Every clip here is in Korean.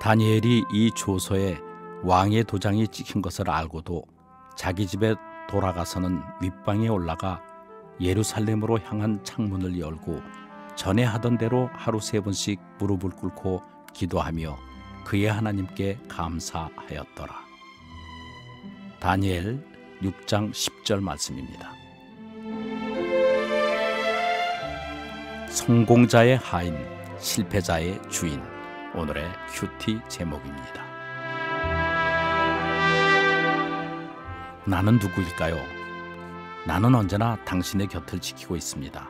다니엘이 이 조서에 왕의 도장이 찍힌 것을 알고도 자기 집에 돌아가서는 윗방에 올라가 예루살렘으로 향한 창문을 열고 전에 하던 대로 하루 세 번씩 무릎을 꿇고 기도하며 그의 하나님께 감사하였더라. 다니엘 6장 10절 말씀입니다. 성공자의 하인, 실패자의 주인. 오늘의 큐티 제목입니다. 나는 누구일까요? 나는 언제나 당신의 곁을 지키고 있습니다.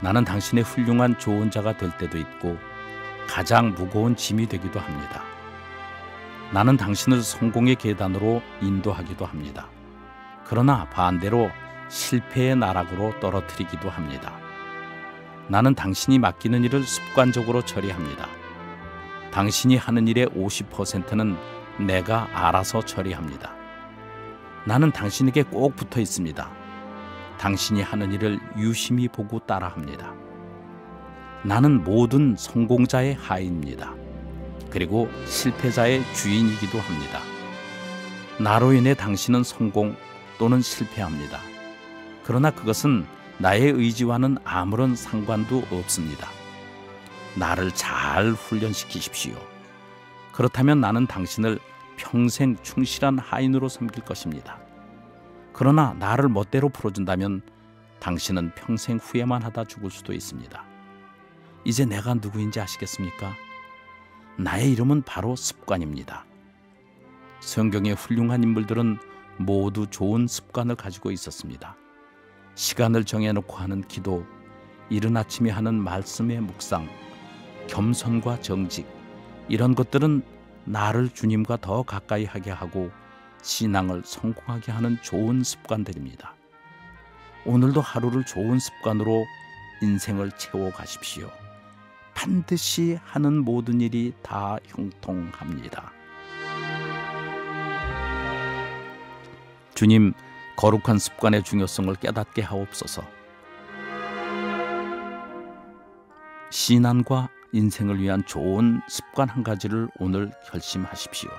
나는 당신의 훌륭한 조언자가 될 때도 있고 가장 무거운 짐이 되기도 합니다. 나는 당신을 성공의 계단으로 인도하기도 합니다. 그러나 반대로 실패의 나락으로 떨어뜨리기도 합니다. 나는 당신이 맡기는 일을 습관적으로 처리합니다. 당신이 하는 일의 50%는 내가 알아서 처리합니다. 나는 당신에게 꼭 붙어 있습니다. 당신이 하는 일을 유심히 보고 따라합니다. 나는 모든 성공자의 하입니다. 그리고 실패자의 주인이기도 합니다. 나로 인해 당신은 성공 또는 실패합니다. 그러나 그것은 나의 의지와는 아무런 상관도 없습니다. 나를 잘 훈련시키십시오. 그렇다면 나는 당신을 평생 충실한 하인으로 섬길 것입니다. 그러나 나를 멋대로 풀어준다면 당신은 평생 후회만 하다 죽을 수도 있습니다. 이제 내가 누구인지 아시겠습니까? 나의 이름은 바로 습관입니다. 성경의 훌륭한 인물들은 모두 좋은 습관을 가지고 있었습니다. 시간을 정해놓고 하는 기도, 이른 아침에 하는 말씀의 묵상, 겸손과 정직 이런 것들은 나를 주님과 더 가까이 하게 하고 신앙을 성공하게 하는 좋은 습관들입니다. 오늘도 하루를 좋은 습관으로 인생을 채워 가십시오. 반드시 하는 모든 일이 다 형통합니다. 주님, 거룩한 습관의 중요성을 깨닫게 하옵소서. 신앙과 인생을 위한 좋은 습관 한 가지를 오늘 결심하십시오.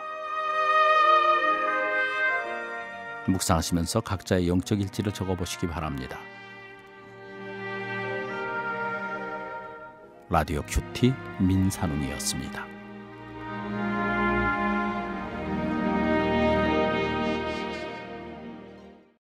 묵상하시면서 각자의 영적 일지를 적어보시기 바랍니다. 라디오 큐티 민산웅이었습니다.